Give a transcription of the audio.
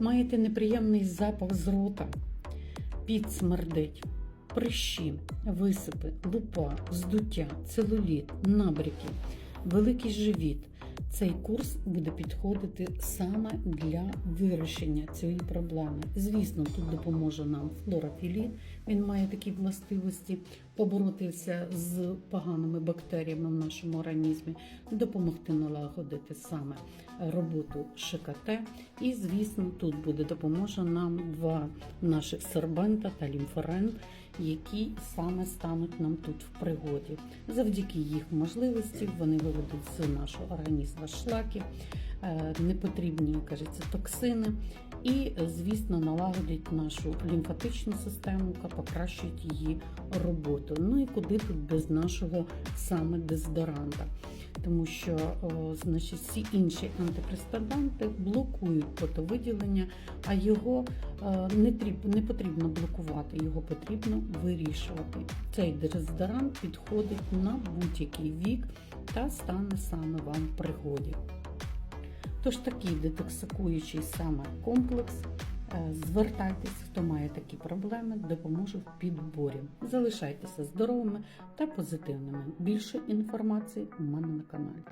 маєте неприємний запах з рота, під смердить, прищі, висипи, лупа, здуття, целуліт, набріки, великий живіт. Цей курс буде підходити саме для вирішення цієї проблеми. Звісно, тут допоможе нам флорофілін. Він має такі властивості поборотися з поганими бактеріями в нашому організмі, допомогти налагодити саме роботу ШКТ. І, звісно, тут буде допоможе нам два наших сербента та лімфорен, які саме стануть нам тут в пригоді. Завдяки їх можливості вони виведуть з нашого організму шлаки, е, непотрібні кажеться, токсини і, звісно, налагодять нашу лімфатичну систему, яка покращить її роботу. Ну і куди тут без нашого саме дезодоранта. Тому що значить, всі інші антипреспонданти блокують потовиділення, а його е, не, не потрібно блокувати, його потрібно вирішувати. Цей дезодорант підходить на будь-який вік та стане саме вам в пригоді. Тож такий детоксикуючий саме комплекс. Е, Звертайтесь, хто має такі проблеми, допоможу в підборі. Залишайтеся здоровими та позитивними. Більше інформації у мене на каналі.